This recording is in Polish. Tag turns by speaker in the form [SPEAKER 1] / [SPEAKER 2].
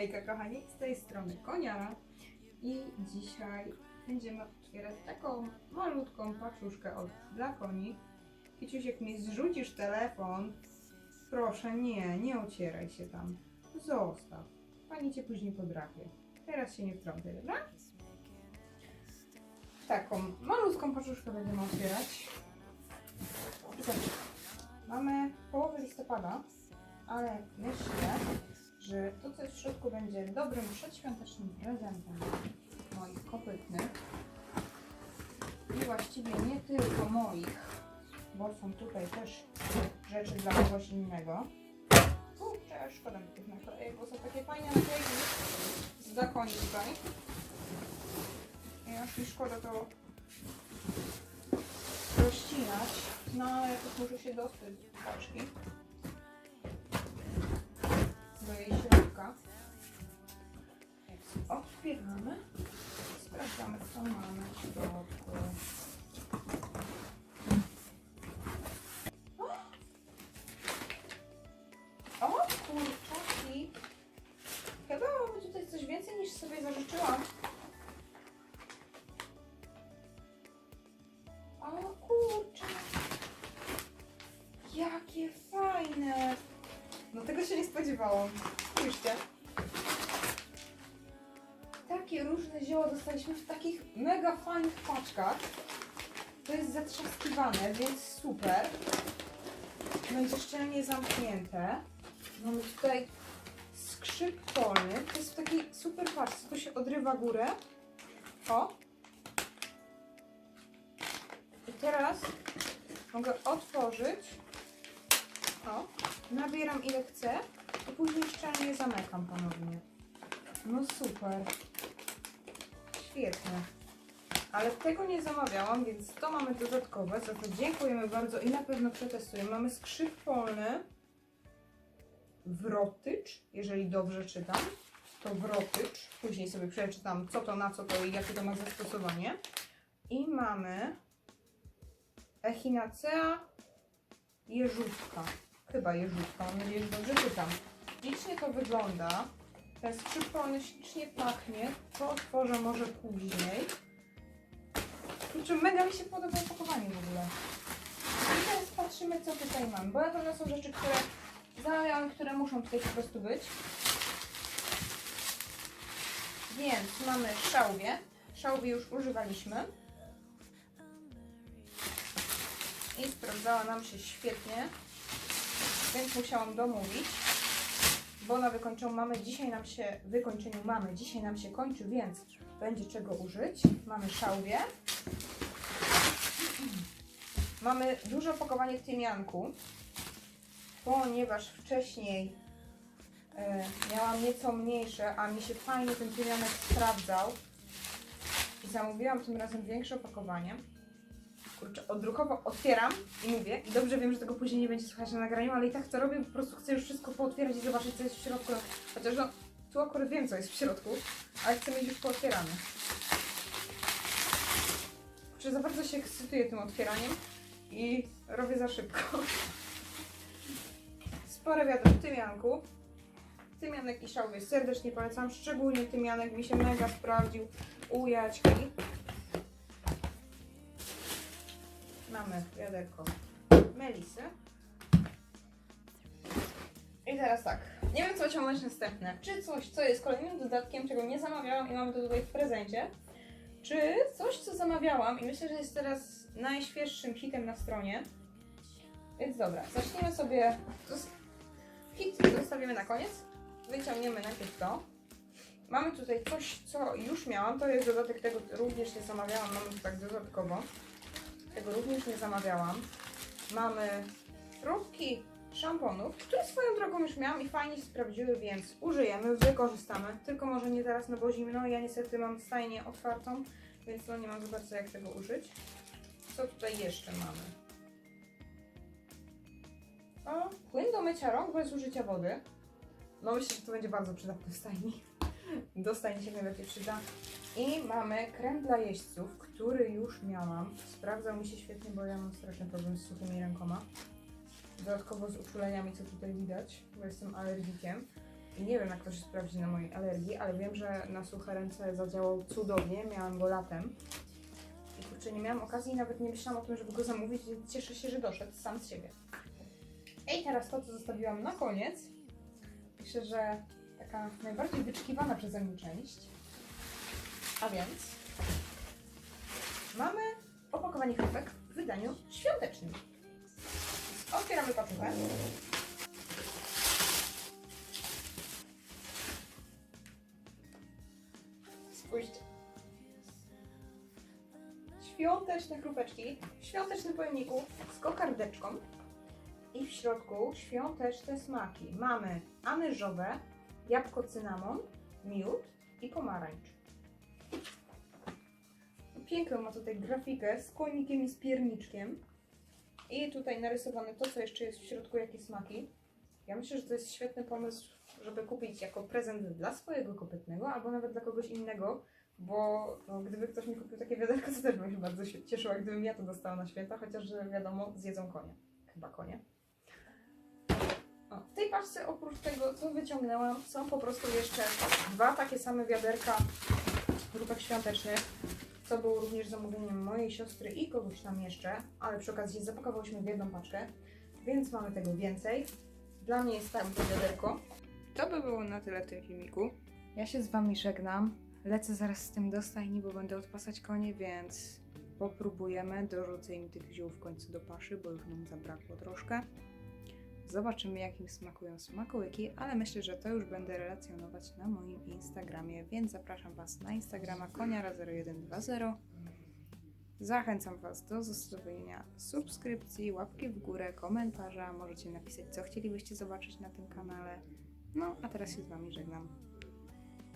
[SPEAKER 1] Hejka kochani, z tej strony Koniara i dzisiaj będziemy otwierać taką malutką paczuszkę od dla koni. Kiciusiek mi zrzucisz telefon. Proszę, nie, nie ocieraj się tam. Zostaw. Pani cię później podrapie. Teraz się nie wtrącaj, dobra? Taką malutką paczuszkę będziemy otwierać. Mamy połowę listopada, ale myślę, że to, co jest w środku, będzie dobrym przedświątecznym prezentem moich kopytnych. I właściwie nie tylko moich, bo są tutaj też rzeczy dla kogoś innego. Kurczę, szkoda mi tych naklejek, bo są takie fajne naklejki z zakoni tutaj. I aż mi szkoda to rozcinać, no ale jakoś muszę się dostać z paczki otwieramy. Sprawdzamy, co mamy w środku. O! O kurczaki! Chyba mamy tutaj coś więcej niż sobie zażyczyłam. O kurczę! Jakie fajne! No tego się nie spodziewałam. Spójrzcie. Takie różne zioła dostaliśmy w takich mega fajnych paczkach. To jest zatrzaskiwane, więc super. No i szczelnie zamknięte. Mamy tutaj skrzyp polny. To jest w takiej super paczce. Tu się odrywa górę. O. I teraz mogę otworzyć. O. Nabieram ile chcę i później szczelnie zamykam ponownie. No super. Świetnie. Ale tego nie zamawiałam, więc to mamy dodatkowe, za to dziękujemy bardzo i na pewno przetestujemy. Mamy skrzyp polny, wrotycz, jeżeli dobrze czytam, to wrotycz. Później sobie przeczytam co to, na co to i jakie to ma zastosowanie. I mamy Echinacea jeżówka. Chyba jeżówka, mam nadzieję, że dobrze czytam. Ślicznie to wygląda. Ten skrzyp polny ślicznie pachnie. To otworzę może później. Kurczę, mega mi się podoba opakowanie w ogóle. I teraz patrzymy, co tutaj mam. Bo na pewno są rzeczy, które zamawiałam, które muszą tutaj po prostu być. Więc mamy szałwię. Szałwię już używaliśmy. I sprawdzała nam się świetnie. Więc musiałam domówić. Bo na wykończeniu mamy dzisiaj nam się wykończeniu mamy dzisiaj nam się kończy, więc będzie czego użyć. Mamy szałwię. Mamy duże opakowanie tymianku, ponieważ wcześniej e, miałam nieco mniejsze, a mi się fajnie ten tymianek sprawdzał. I zamówiłam tym razem większe opakowanie. Kurczę, odruchowo otwieram i mówię, i dobrze wiem, że tego później nie będzie słychać na nagraniu, ale i tak to robię, po prostu chcę już wszystko pootwierać i zobaczyć, co jest w środku. Chociaż no, tu akurat wiem, co jest w środku, ale chcę mieć już pootwierane. Czy za bardzo się ekscytuję tym otwieraniem i robię za szybko. Spore wiadro tymianku. Tymianek i szałwię serdecznie polecam, szczególnie tymianek mi się mega sprawdził u Jaćki. Mamy wiaderko melisy. I teraz tak, nie wiem co ociągnąć następne. Czy coś, co jest kolejnym dodatkiem, czego nie zamawiałam i mamy to tutaj w prezencie, czy coś, co zamawiałam i myślę, że jest teraz najświeższym hitem na stronie. Więc dobra, zaczniemy sobie. Hit zostawimy na koniec. Wyciągniemy najpierw to. Mamy tutaj coś, co już miałam. To jest dodatek tego, również nie zamawiałam. Mamy to tak dodatkowo. Tego również nie zamawiałam. Mamy próbki szamponów, które swoją drogą już miałam i fajnie się sprawdziły, więc użyjemy, wykorzystamy. Tylko może nie teraz, no bo zimno. Ja niestety mam stajnię otwartą, więc no nie mam za bardzo jak tego użyć. Co tutaj jeszcze mamy? O, płyn do mycia rąk bez użycia wody. No myślę, że to będzie bardzo przydatne w stajni. Do stajni się najlepiej przyda. I mamy krem dla jeźdźców, który już miałam. Sprawdzał mi się świetnie, bo ja mam straszny problem z suchymi rękoma. Dodatkowo z uczuleniami, co tutaj widać, bo jestem alergikiem. I nie wiem, jak to się sprawdzi na mojej alergii, ale wiem, że na suche ręce zadziałał cudownie. Miałam go latem. I kurczę, nie miałam okazji i nawet nie myślałam o tym, żeby go zamówić, cieszę się, że doszedł sam z siebie. I teraz to, co zostawiłam na koniec. Myślę, że taka najbardziej wyczekiwana przeze mnie część. A więc mamy opakowanie chrupek w wydaniu świątecznym. Otwieramy paczuchę. Spójrzcie. Świąteczne krupeczki w świątecznym pojemniku z kokardeczką i w środku świąteczne smaki. Mamy anyżowe, jabłko cynamon, miód i pomarańcz. Piękną ma tutaj grafikę z konikiem i z pierniczkiem. I tutaj narysowane to, co jeszcze jest w środku, jakie smaki. Ja myślę, że to jest świetny pomysł, żeby kupić jako prezent dla swojego kopytnego, albo nawet dla kogoś innego, bo no, gdyby ktoś mi kupił takie wiaderko, to też bym się bardzo cieszyła, gdybym ja to dostała na święta, chociaż, wiadomo, zjedzą konie. Chyba konie. O, w tej paczce oprócz tego, co wyciągnęłam, są po prostu jeszcze dwa takie same wiaderka grupek świątecznych. To było również zamówieniem mojej siostry i kogoś tam jeszcze, ale przy okazji zapakowałyśmy w jedną paczkę, więc mamy tego więcej. Dla mnie jest tam to wiaderko. To by było na tyle w tym filmiku. Ja się z Wami żegnam. Lecę zaraz z tym do stajni, bo będę odpasać konie, więc popróbujemy. Dorzucę im tych ziół w końcu do paszy, bo już nam zabrakło troszkę. Zobaczymy, jak im smakują smakołyki, ale myślę, że to już będę relacjonować na moim Instagramie, więc zapraszam Was na Instagrama koniara0120. Zachęcam Was do zostawienia subskrypcji, łapki w górę, komentarza. Możecie napisać, co chcielibyście zobaczyć na tym kanale. No, a teraz się z Wami żegnam.